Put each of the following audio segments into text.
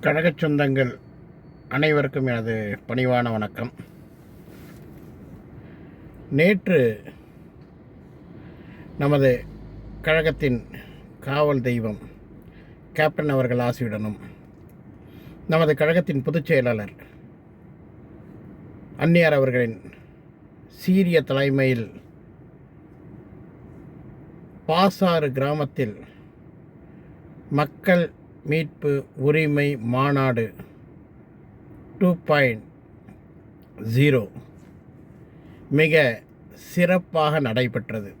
கழகச் சொந்தங்கள் அனைவருக்கும் எனது பணிவான வணக்கம். நேற்று நமது கழகத்தின் காவல் தெய்வம் கேப்டன் அவர்கள் ஆசியுடனும் நமது கழகத்தின் பொதுச் செயலாளர் அந்நியார் அவர்களின் சீரிய தலைமையில் பாசாறு கிராமத்தில் மக்கள் மீட்பு உரிமை மாநாடு டூ பாயிண்ட் ஜீரோ. மிக சிறப்பாக நடைபெற்றது.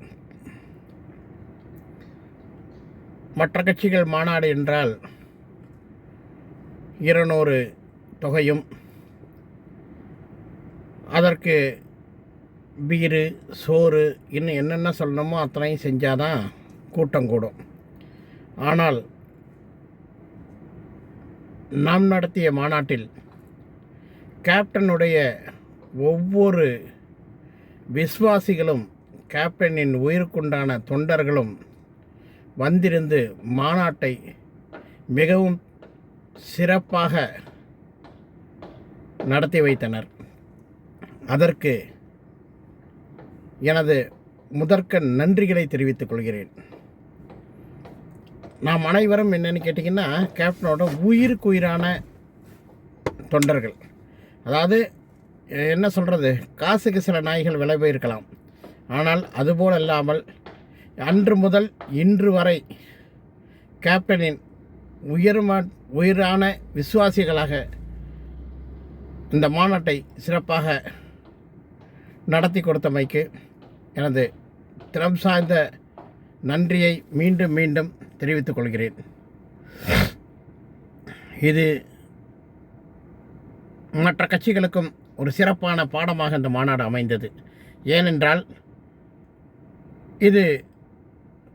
மற்ற கட்சிகள் மாநாடு என்றால் இருநூறு தொகையும் அதற்கு பீரு சோறு இன்னும் என்னென்ன சொல்லணுமோ அத்தனையும் செஞ்சாதான் கூட்டம் கூடும். ஆனால் நாம் நடத்திய மாநாட்டில் கேப்டனுடைய ஒவ்வொரு விசுவாசிகளும் கேப்டனின் உயிருக்குண்டான தொண்டர்களும் வந்திருந்து மாநாட்டை மிகவும் சிறப்பாக நடத்தி வைத்தனர். அதற்கு எனது முதற்க நன்றிகளை தெரிவித்துக் கொள்கிறேன். நாம் அனைவரும் என்னென்னு கேட்டிங்கன்னா கேப்டனோட உயிருக்கு உயிரான தொண்டர்கள். அதாவது என்ன சொல்கிறது காசுக்கு சில நாய்கள் விலை போயிருக்கலாம். ஆனால் அதுபோல் இல்லாமல் அன்று முதல் இன்று வரை கேப்டனின் உயர்மா உயிரான விசுவாசிகளாக இந்த மாநாட்டை சிறப்பாக நடத்தி கொடுத்தமைக்கு எனது திறம் சார்ந்த நன்றியை மீண்டும் மீண்டும் தெரிவித்துக் கொள்கிறேன். இது மற்ற கட்சிகளுக்கும் ஒரு சிறப்பான பாடமாக இந்த மாநாடு அமைந்தது. ஏனென்றால் இது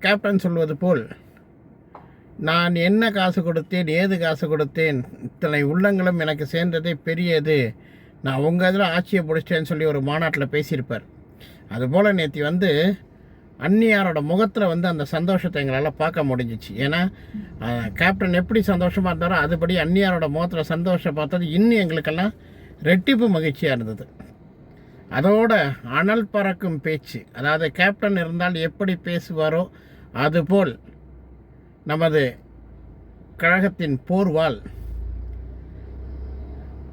கேப்டன் சொல்வது போல் நான் என்ன காசு கொடுத்தேன் ஏது காசு கொடுத்தேன் இத்தனை உள்ளங்களும் எனக்கு சேர்ந்ததே பெரியது. நான் உங்கள் இதில் ஆட்சியை பிடிச்சிட்டேன்னு சொல்லி ஒரு மாநாட்டில் பேசியிருப்பார். அதுபோல் நேற்று வந்து அந்நியாரோட முகத்தில் வந்து அந்த சந்தோஷத்தை எங்களால் பார்க்க முடிஞ்சிச்சு. ஏன்னா கேப்டன் எப்படி சந்தோஷமாக இருந்தாரோ அதுபடி அந்நியாரோட முகத்தில் சந்தோஷம் பார்த்தது இன்னும் எங்களுக்கெல்லாம் ரெட்டிப்பு மகிழ்ச்சியாக இருந்தது. அதோட அனல் பறக்கும் பேச்சு அதாவது கேப்டன் இருந்தால் எப்படி பேசுவாரோ அதுபோல் நமது கழகத்தின் போர்வால்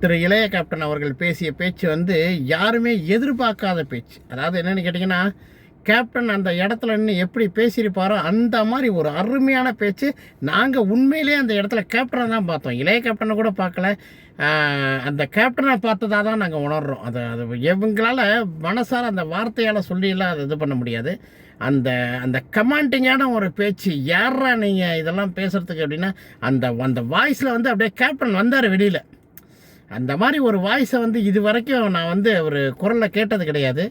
திரு இளைய கேப்டன் அவர்கள் பேசிய பேச்சு வந்து யாருமே எதிர்பார்க்காத பேச்சு. அதாவது என்னென்னு கேட்டிங்கன்னா கேப்டன் அந்த இடத்துல நின்று எப்படி பேசியிருப்பாரோ அந்த மாதிரி ஒரு அருமையான பேச்சு. நாங்கள் உண்மையிலேயே அந்த இடத்துல கேப்டனை தான் பார்த்தோம். இளைய கேப்டனை கூட பார்க்கல. அந்த கேப்டனை பார்த்ததாக தான் நாங்கள் உணர்கிறோம் அதை அது இவங்களால் மனசார அந்த வார்த்தையால் சொல்லியெல்லாம் அதை இது பண்ண முடியாது. அந்த அந்த கமாண்டிங்கான ஒரு பேச்சு யாரா நீங்கள் இதெல்லாம் பேசுகிறதுக்கு அப்படின்னா அந்த அந்த வாய்ஸில் வந்து அப்படியே கேப்டன் வந்தார் வெளியில். அந்த மாதிரி ஒரு வாய்ஸை வந்து இது வரைக்கும் நான் வந்து ஒரு குரலில் கேட்டது கிடையாது.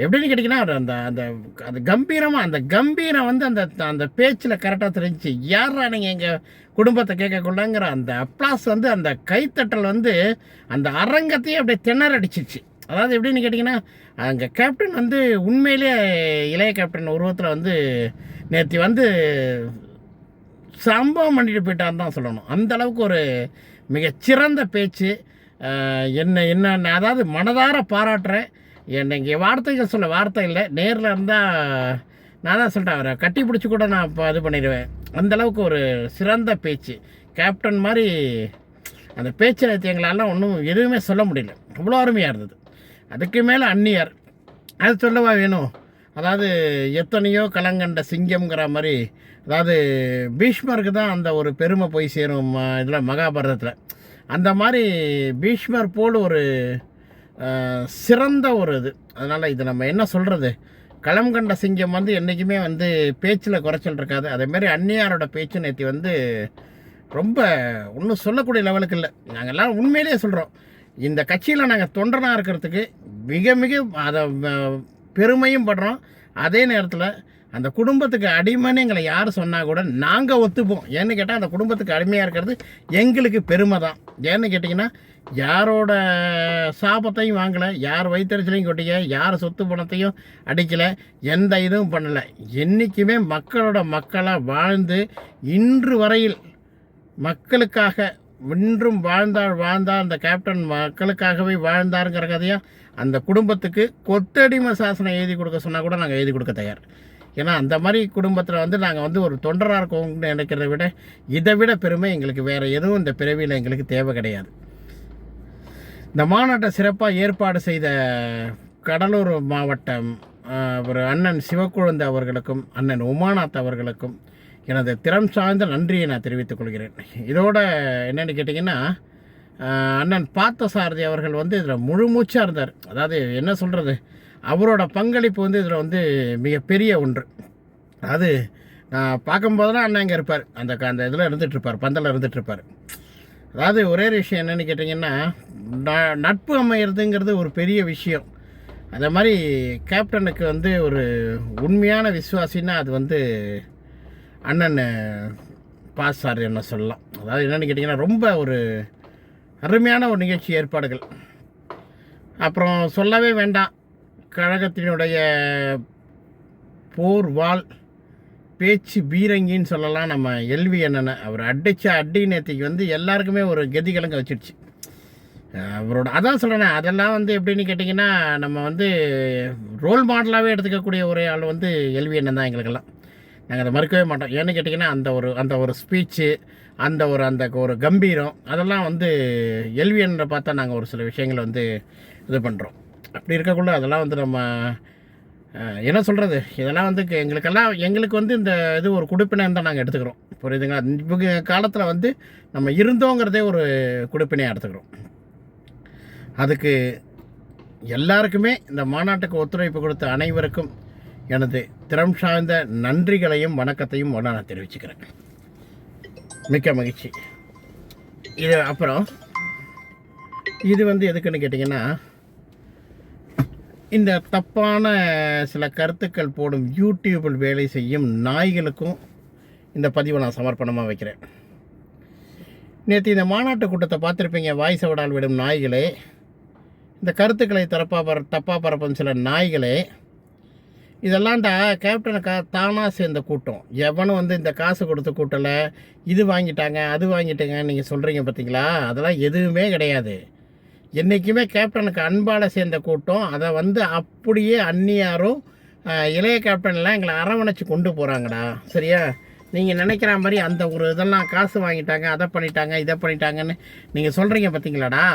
எப்படின்னு கேட்டிங்கன்னா அவர் அந்த அந்த அந்த கம்பீரமாக அந்த கம்பீரம் வந்து அந்த அந்த பேச்சில் கரெக்டாக தெரிஞ்சிச்சு. யாரா நீங்கள் எங்கள் குடும்பத்தை கேட்கக்குள்ளங்கிற அந்த அப்ளாஸ் வந்து அந்த கைத்தட்டல் வந்து அந்த அரங்கத்தையே அப்படியே திணறடிச்சிச்சு. அதாவது எப்படின்னு கேட்டிங்கன்னா அங்கே கேப்டன் வந்து உண்மையிலேயே இளைய கேப்டன் உருவத்தில் வந்து நேற்று வந்து சம்பவம் பண்ணிட்டு போயிட்டான்னு தான் சொல்லணும். அந்தளவுக்கு ஒரு மிகச்சிறந்த பேச்சு. என்ன என்ன அதாவது மனதார பாராட்டுறேன். என்னை இங்கே வார்த்தைகள் சொல்ல வார்த்தை இல்லை. நேரில் இருந்தால் நான் தான் சொல்லிட்டேன் அவரை கட்டி பிடிச்சி கூட நான் இப்போ இது பண்ணிடுவேன். அந்தளவுக்கு ஒரு சிறந்த பேச்சு. கேப்டன் மாதிரி அந்த பேச்சு நேற்று ஒன்றும் எதுவுமே சொல்ல முடியல. அவ்வளோ அருமையாக இருந்தது. அதுக்கு மேலே அந்நியர். அது சொல்லவா வேணும்? அதாவது எத்தனையோ கலங்கண்ட சிங்கம்ங்கிற மாதிரி அதாவது பீஷ்மருக்கு தான் அந்த ஒரு பெருமை போய் சேரும் இதில் மகாபாரதத்தில். அந்த மாதிரி பீஷ்மர் போல் ஒரு சிறந்த ஒரு இது. அதனால் இது நம்ம என்ன சொல்கிறது களம் கண்ட சிங்கம் வந்து என்றைக்குமே வந்து பேச்சில் குறைச்சல் இருக்காது. அதேமாரி அந்நியாரோட பேச்சு நேற்று வந்து ரொம்ப ஒன்றும் சொல்லக்கூடிய லெவலுக்கு இல்லை. நாங்கள் எல்லாம் உண்மையிலேயே சொல்கிறோம் இந்த கட்சியில் நாங்கள் தொண்டனாக இருக்கிறதுக்கு மிக மிக அதை பெருமையும் படுறோம். அதே நேரத்தில் அந்த குடும்பத்துக்கு அடிமைன்னு எங்களை யார் சொன்னால் கூட நாங்கள் ஒத்துப்போம். ஏன்னு கேட்டால் அந்த குடும்பத்துக்கு அடிமையாக இருக்கிறது எங்களுக்கு பெருமை தான். ஏன்னு கேட்டிங்கன்னா யாரோட சாபத்தையும் வாங்கலை யார் வைத்தறிச்சலையும் கொட்டிக்க யார் சொத்து பணத்தையும் அடிக்கலை எந்த இதுவும் பண்ணலை. என்றைக்குமே மக்களோட மக்களாக வாழ்ந்து இன்று வரையில் மக்களுக்காக இன்றும் வாழ்ந்தால் வாழ்ந்தால் அந்த கேப்டன் மக்களுக்காகவே வாழ்ந்தாருங்கிற கதையாக அந்த குடும்பத்துக்கு கொத்தடிமை சாசனம் எழுதி கொடுக்க சொன்னால் கூட நாங்கள் எழுதி கொடுக்க தயார். ஏன்னா அந்த மாதிரி குடும்பத்தில் வந்து நாங்கள் வந்து ஒரு தொண்டராக இருக்கோம்னு நினைக்கிறத விட இதை விட பெருமை எங்களுக்கு வேறு எதுவும் இந்த பிறவியில் எங்களுக்கு தேவை கிடையாது. இந்த மாநாட்டை சிறப்பாக ஏற்பாடு செய்த கடலூர் மாவட்டம் ஒரு அண்ணன் சிவக்குழந்தை அவர்களுக்கும் அண்ணன் உமாநாத் அவர்களுக்கும் எனது திறம் சார்ந்த நன்றியை நான் தெரிவித்துக் கொள்கிறேன். இதோட என்னென்னு கேட்டிங்கன்னா அண்ணன் பார்த்த சாரதி அவர்கள் வந்து இதில் முழுமூச்சாக இருந்தார். அதாவது என்ன சொல்கிறது அவரோட பங்களிப்பு வந்து இதில் வந்து மிகப்பெரிய ஒன்று. அது நான் பார்க்கும்போதெல்லாம் அண்ணன் இங்கே இருப்பார். அந்த அந்த இதில் இருந்துகிட்ருப்பார் பந்தலில் இருந்துகிட்ருப்பார் அதாவது ஒரே விஷயம் என்னென்னு கேட்டிங்கன்னா ந- நட்பு அமையிறதுங்கிறது ஒரு பெரிய விஷயம். அதே மாதிரி கேப்டனுக்கு வந்து ஒரு உண்மையான விசுவாசின்னா அது வந்து அண்ணன் பாஸ் சார் என்ன சொல்லலாம். அதாவது என்னென்னு கேட்டிங்கன்னா ரொம்ப ஒரு அருமையான ஒரு நிகழ்ச்சி ஏற்பாடுகள். அப்புறம் சொல்லவே வேண்டாம். கழகத்தினுடைய போர்வாள் பேச்சு பீரங்கின்னு சொல்லலாம். நம்ம எல்வி அண்ணனை அவர் அடித்த அடி நேத்திக்கு வந்து எல்லாருக்குமே ஒரு கெதி கலங்க வச்சிருச்சு அவரோட அதான் சொல்கிறேனே அதெல்லாம் வந்து எப்படின்னு கேட்டிங்கன்னா நம்ம வந்து ரோல் மாடலாகவே எடுத்துக்கக்கூடிய ஒரு ஆள் வந்து எல்வி அண்ணன் தான் எங்களுக்கெல்லாம். நாங்கள் அதை மறுக்கவே மாட்டோம். ஏன்னு கேட்டிங்கன்னா அந்த ஒரு அந்த ஒரு ஸ்பீச்சு அந்த ஒரு அந்த ஒரு கம்பீரம் அதெல்லாம் வந்து எல்வி அண்ணனை பார்த்தா நாங்கள் ஒரு சில விஷயங்களை வந்து இது பண்ணுறோம் அப்படி இருக்கக்குள்ள அதெல்லாம் வந்து நம்ம என்ன சொல்கிறது இதெல்லாம் வந்து எங்களுக்கெல்லாம் எங்களுக்கு வந்து இந்த இது ஒரு குடிப்பினைன்னு தான் நாங்கள் எடுத்துக்கிறோம். புரியுதுங்களா? இப்போ காலத்தில் வந்து நம்ம இருந்தோங்கிறதே ஒரு குடிப்பினையாக எடுத்துக்கிறோம். அதுக்கு எல்லாருக்குமே இந்த மாநாட்டுக்கு ஒத்துழைப்பு கொடுத்த அனைவருக்கும் எனது திறம் சார்ந்த நன்றிகளையும் வணக்கத்தையும் ஒன்றா நான் தெரிவிச்சுக்கிறேன். மிக்க மகிழ்ச்சி. இது அப்புறம் இது வந்து எதுக்குன்னு கேட்டிங்கன்னா இந்த தப்பான சில கருத்துக்கள் போடும் யூடியூபில் வேலை செய்யும் நாய்களுக்கும் இந்த பதிவை நான் சமர்ப்பணமாக வைக்கிறேன். நேற்று இந்த மாநாட்டு கூட்டத்தை பார்த்துருப்பீங்க வாய் விடும் நாய்களே. இந்த கருத்துக்களை தரப்பாக பர தப்பாக பரப்பும் சில நாய்களே. இதெல்லாம்டா கேப்டனுக்கா தானாக சேர்ந்த கூட்டம். எவனும் வந்து இந்த காசு கொடுத்து கூட்டலை இது வாங்கிட்டாங்க அது வாங்கிட்டாங்க நீங்கள் சொல்கிறீங்க பார்த்தீங்களா அதெல்லாம் எதுவுமே கிடையாது. என்றைக்குமே கேப்டனுக்கு அன்பால் சேர்ந்த கூட்டம். அதை வந்து அப்படியே அந்நியாரும் இளைய கேப்டன்லாம் எங்களை அரவணைச்சு கொண்டு போகிறாங்கடா சரியா? நீங்கள் நினைக்கிற மாதிரி அந்த ஒரு இதெல்லாம் காசு வாங்கிட்டாங்க அதை பண்ணிட்டாங்க இதை பண்ணிட்டாங்கன்னு நீங்கள் சொல்கிறீங்க பார்த்தீங்களாடா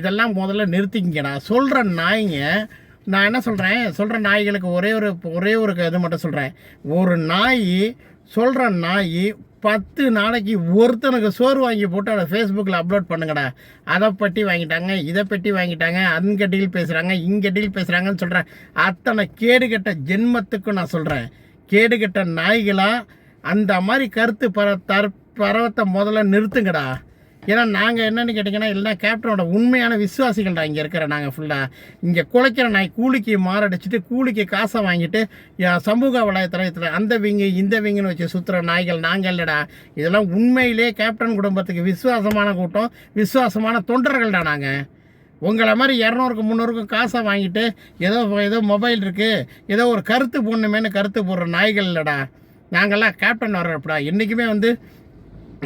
இதெல்லாம் முதல்ல நிறுத்திக்கிங்கடா. சொல்கிற நாய்ங்க நான் என்ன சொல்கிறேன் சொல்கிற நாய்களுக்கு ஒரே ஒரு ஒரே ஒரு இது மட்டும் சொல்கிறேன் ஒரு நாய் சொல்கிற நாய் பத்து நாளைக்கு ஒருத்தனுக்கு சோறு வாங்கி போட்டு அதை ஃபேஸ்புக்கில் அப்லோட் பண்ணுங்கடா. அதை பற்றி வாங்கிட்டாங்க இதை பற்றி வாங்கிட்டாங்க அங்கே டீல் பேசுகிறாங்க இங்கே டீல் பேசுகிறாங்கன்னு சொல்கிறேன் அத்தனை கேடுகட்ட ஜென்மத்துக்கும் நான் சொல்கிறேன் கேடுகட்ட நாய்களாக அந்த மாதிரி கருத்து பர தர் பரவத்தை முதல்ல நிறுத்துங்கடா. ஏன்னா நாங்கள் என்னன்னு கேட்டிங்கன்னா இல்லைனா கேப்டனோட உண்மையான விசுவாசிகள்டா இங்கே இருக்கிற நாங்கள் ஃபுல்லாக இங்கே குலைக்கிற நாய் கூலிக்கு மாரடிச்சிட்டு கூலிக்கு காசை வாங்கிட்டு சமூக வலைத்தளத்தில் அந்த விங்கு இந்த விங்குன்னு வச்சு சுற்றுற நாய்கள் நாங்கள் இல்லைடா. இதெல்லாம் உண்மையிலே கேப்டன் குடும்பத்துக்கு விசுவாசமான கூட்டம் விசுவாசமான தொண்டர்கள்டா நாங்கள் உங்களை மாதிரி இரநூறுக்கு முந்நூறுக்கும் காசை வாங்கிட்டு ஏதோ ஏதோ மொபைல் இருக்குது ஏதோ ஒரு கருத்து போடணுமேனு கருத்து போடுற நாய்கள் இல்லைடா. நாங்கள்லாம் கேப்டன் வர்றப்படா என்றைக்குமே வந்து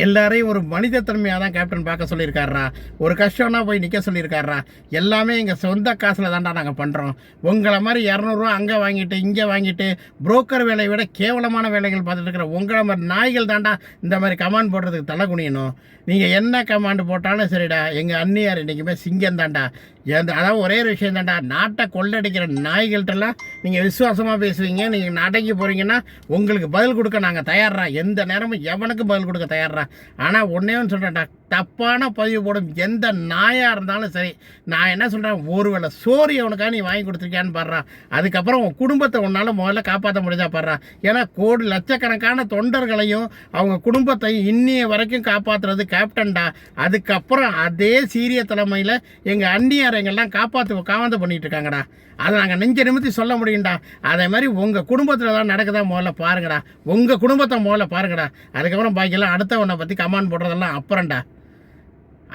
எல்லாரையும் ஒரு மனிதத்தன்மையாக தான் கேப்டன் பார்க்க சொல்லியிருக்காரா ஒரு கஷ்டம்னா போய் நிற்க சொல்லியிருக்காரா எல்லாமே எங்கள் சொந்த காசில் தான்டா நாங்கள் பண்ணுறோம் உங்களை மாதிரி இரநூறுவா அங்கே வாங்கிட்டு இங்கே வாங்கிட்டு புரோக்கர் வேலையை விட கேவலமான வேலைகள் பார்த்துட்டு இருக்கிற உங்களை மாதிரி நாய்கள் தான்டா இந்த மாதிரி கமாண்ட் போடுறதுக்கு தலை குனியணும். நீங்கள் என்ன கமாண்டு போட்டாலும் சரிடா. எங்கள் அண்ணியார் இன்றைக்குமே சிங்கம் தான்டா. எந்த அதாவது ஒரே ஒரு விஷயம் தான்டா. நாட்டை கொள்ளடிக்கிற நாய்கள்கிட்டலாம் நீங்கள் விசுவாசமாக பேசுவீங்க நீங்கள் நாட்டைக்கு போகிறீங்கன்னா உங்களுக்கு பதில் கொடுக்க நாங்கள் தயாரா எந்த நேரமும் எவனுக்கும் பதில் கொடுக்க தயாரா ஆனால் ஒன்றே ஒன்று சொல்கிறேன்டா தப்பான பதிவு போடும். எந்த நாயாக இருந்தாலும் சரி நான் என்ன சொல்கிறேன் ஒருவேளை சோறு அவனுக்காக நீ வாங்கி கொடுத்துருக்கியான்னு பாடுறான் அதுக்கப்புறம் உன் குடும்பத்தை உன்னால் முதல்ல காப்பாற்ற முடிஞ்சா பாடுறான் ஏன்னா கோடி லட்சக்கணக்கான தொண்டர்களையும் அவங்க குடும்பத்தையும் இன்னிய வரைக்கும் காப்பாற்றுறது கேப்டன்டா அதுக்கப்புறம் அதே சீரிய தலைமையில் எங்கள் அந்நியார் எங்கெல்லாம் காப்பாற்று காவந்து பண்ணிகிட்டு இருக்காங்கடா அதை நாங்கள் நெஞ்ச நிமித்தி சொல்ல முடியும்டா. அதே மாதிரி உங்கள் குடும்பத்தில் தான் நடக்குதா முதல்ல பாருங்கடா. உங்கள் குடும்பத்தை முதல்ல பாருங்கடா. அதுக்கப்புறம் பாக்கியெல்லாம் அடுத்தவனை பற்றி கமாண்ட் போடுறதெல்லாம் அப்புறம்டா.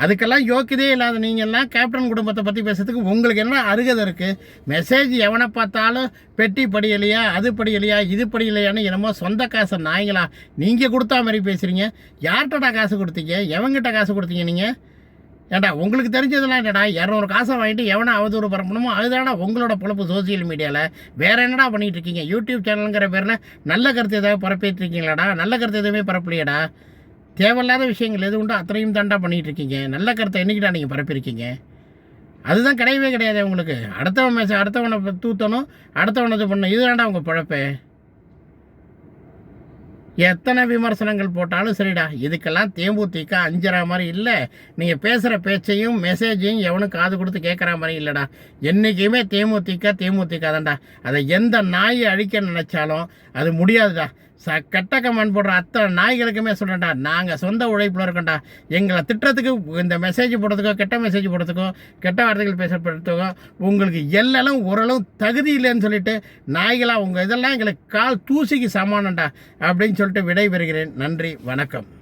அதுக்கெல்லாம் யோக்கியதே இல்லாத நீங்கள்லாம் கேப்டன் குடும்பத்தை பற்றி பேசுறதுக்கு உங்களுக்கு என்ன அருகதை இருக்குது மெசேஜ் எவனை பார்த்தாலும் பெட்டி படியலையா அது படியலையா இது படியலையான்னு என்னமோ சொந்த காசை நாய்ங்களா நீங்கள் கொடுத்தா மாதிரி பேசுகிறீங்க யார்கிட்டடா காசு கொடுத்தீங்க? எவங்கிட்ட காசு கொடுத்தீங்க நீங்கள் ஏண்டா உங்களுக்கு தெரிஞ்சதெல்லாம் என்னடா இரநூறு காசை வாங்கிட்டு எவனை அவதூறு பரப்பணுமோ அதுதானடா உங்களோட பொழப்பு சோசியல் மீடியாவில் வேறு என்னடா பண்ணிகிட்டு இருக்கீங்க? யூடியூப் சேனலுங்கிற பேரில் நல்ல கருத்து எதாவது பரப்பிட்டு இருக்கீங்களாடா? நல்ல கருத்து எதுவுமே பரப்பலையடா? தேவையில்லாத விஷயங்கள் எது உண்டோ அத்தனையும் தாண்டா பண்ணிகிட்ருக்கீங்க. இருக்கீங்க நல்ல கருத்தை என்னைக்கிட்டா நீங்கள் பரப்பியிருக்கீங்க. அதுதான் கிடையவே கிடையாது உங்களுக்கு. அடுத்தவன் மேச அடுத்தவனை தூத்தணும் அடுத்தவனை இது பண்ணணும். இதுதான்டா உங்கள் பழப்பே. எத்தனை விமர்சனங்கள் போட்டாலும் சரிடா. இதுக்கெல்லாம் தேமுதிக அஞ்சற மாதிரி இல்லை. நீங்கள் பேசுகிற பேச்சையும் மெசேஜையும் எவனும் காது கொடுத்து கேட்குற மாதிரி இல்லைடா. என்றைக்குமே தேமுதிக தேமுதிக தான்டா. அதை எந்த நாயை அழிக்க நினச்சாலும் அது முடியாதுடா. ச கெட்ட கமெண்ட் போடுற அத்தனை நாய்களுக்குமே சொல்கிறேன்டா நாங்கள் சொந்த உழைப்பில் இருக்கோம்டா. எங்களை திட்டத்துக்கு இந்த மெசேஜ் போடுறதுக்கோ கெட்ட மெசேஜ் போடுறதுக்கோ கெட்ட வார்த்தைகள் பேசப்படுறதுக்கோ உங்களுக்கு எல்லாம் ஓரளவு தகுதி இல்லைன்னு சொல்லிட்டு நாய்களாக உங்கள் இதெல்லாம் எங்களுக்கு கால் தூசிக்கு சமானம்டா. அப்படின்னு சொல்லிட்டு விடை பெறுகிறேன் நன்றி வணக்கம்.